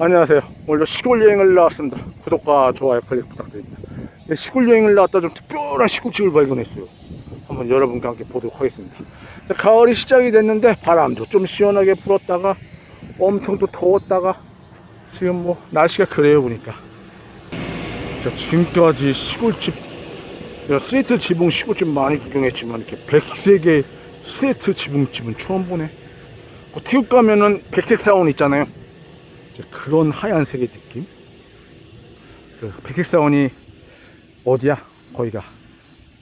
안녕하세요. 오늘도 시골 여행을 나왔습니다. 구독과 좋아요 클릭 부탁드립니다. 네, 시골 여행을 나왔다 좀 특별한 시골집을 발견했어요. 한번 여러분과 함께 보도록 하겠습니다. 네, 가을이 시작이 됐는데 바람도 좀 시원하게 불었다가 엄청 또 더웠다가 지금 뭐 날씨가 그래요 보니까. 자, 지금까지 시골집 야, 스웨트 지붕 시골집 많이 구경했지만 이렇게 백색의 스웨트 지붕집은 처음 보네. 그 태국 가면은 백색 사원 있잖아요. 그런 하얀색의 느낌. 그 백색 사원이 어디야? 거기가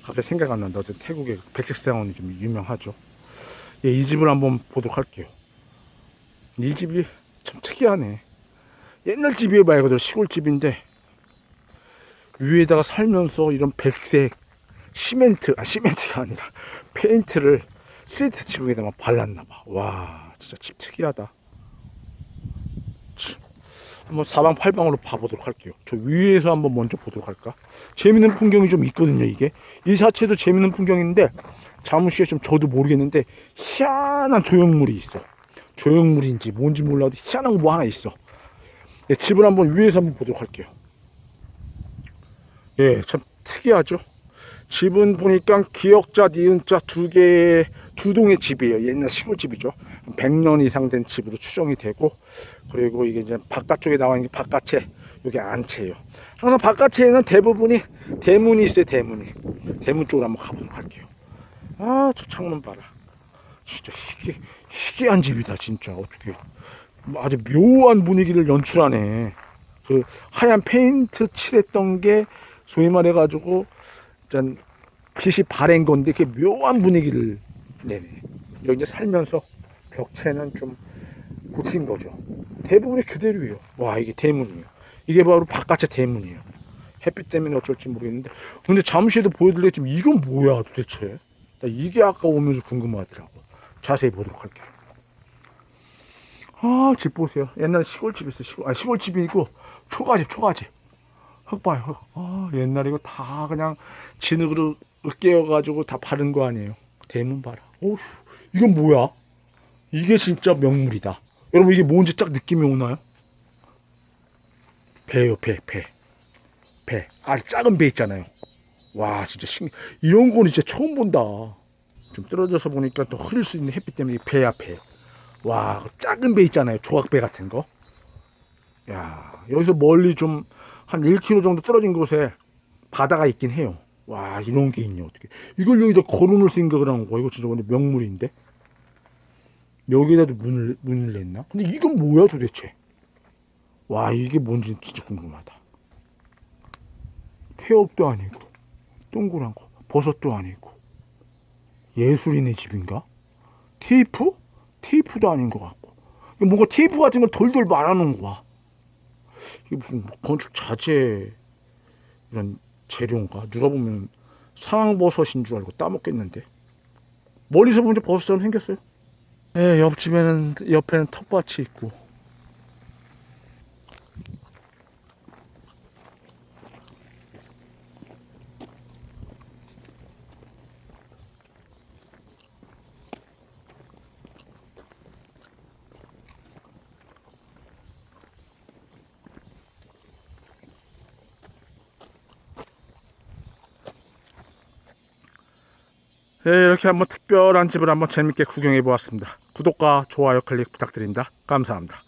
갑자기 생각 안 난다. 어제 태국에 백색 사원이 좀 유명하죠. 예, 이 집을 한번 보도록 할게요. 이 집이 참 특이하네. 옛날 집이에요 말 그대로 시골집인데 위에다가 살면서 이런 백색 시멘트 아 시멘트가 아니라 페인트를 스트레이트 지붕에다 가 발랐나 봐 와 진짜 집 특이하다 참. 한번 사방팔방으로 봐보도록 할게요 저 위에서 한번 먼저 보도록 할까 재밌는 풍경이 좀 있거든요 이게 이 자체도 재밌는 풍경인데 자무시에 좀 저도 모르겠는데 희한한 조형물이 있어 조형물인지 뭔지 몰라도 희한한 거 뭐 하나 있어 예, 집을 한번 위에서 한번 보도록 할게요 예, 참 특이하죠. 집은 보니까 기역자, 니은자 두 개, 두 동의 집이에요. 옛날 시골집이죠. 100년 이상 된 집으로 추정이 되고, 그리고 이게 이제 바깥쪽에 나와 있는 게 바깥채, 이게 안채예요. 항상 바깥채에는 대부분이 대문이 있어요, 대문이. 대문 쪽으로 한번 가보도록 할게요. 아, 저 창문 봐라. 진짜 희귀, 희귀한 집이다, 진짜. 어떻게. 아주 묘한 분위기를 연출하네. 그 하얀 페인트 칠했던 게 소위 말해가지고 짠 빛이 바랜 건데 이렇게 묘한 분위기를 내네. 여기 이제 살면서 벽체는 좀 고친 거죠. 대부분이 그대로예요. 와 이게 대문이에요. 이게 바로 바깥의 대문이에요. 햇빛 때문에 어쩔지 모르겠는데 근데 잠시에도 보여드리겠지만 이건 뭐야 도대체? 나 이게 아까 오면서 궁금하더라고. 자세히 보도록 할게요. 아, 집 보세요. 옛날 시골집 있어, 시골. 아, 시골집이고, 초가집, 초가집. 흙 봐요, 흙. 아, 옛날에 이거 다 그냥 진흙으로 으깨어가지고 다 바른 거 아니에요. 대문 봐라. 오휴, 이건 뭐야? 이게 진짜 명물이다. 여러분, 이게 뭔지 딱 느낌이 오나요? 배요, 배, 배. 배. 아, 작은 배 있잖아요. 와, 진짜 신, 이런 거는 진짜 처음 본다. 좀 떨어져서 보니까 또 흐릴 수 있는 햇빛 때문에 배. 와, 그 작은 배 있잖아요. 조각배 같은 거. 야, 여기서 멀리 좀 한 1km 정도 떨어진 곳에 바다가 있긴 해요. 와, 이런 게 있냐, 어떻게. 이걸 여기다 걸어놓을 생각을 한 거야. 이거 진짜 근데 명물인데? 여기다도 문을, 문을 냈나? 근데 이건 뭐야, 도대체? 와, 이게 뭔지 진짜 궁금하다. 태엽도 아니고, 동그란 거, 버섯도 아니고. 예술인의 집인가? 테이프? 테이프도 아닌 것 같고 뭔가 테이프 같은 걸 돌돌 말아놓은 거야 이게 무슨 뭐 건축 자재 이런 재료인가 누가 보면 상황버섯인 줄 알고 따먹겠는데 멀리서 보면 버섯처럼 생겼어요 네, 옆집에는 옆에는 텃밭이 있고 네, 이렇게 한번 특별한 집을 한번 재밌게 구경해 보았습니다. 구독과 좋아요 클릭 부탁드립니다. 감사합니다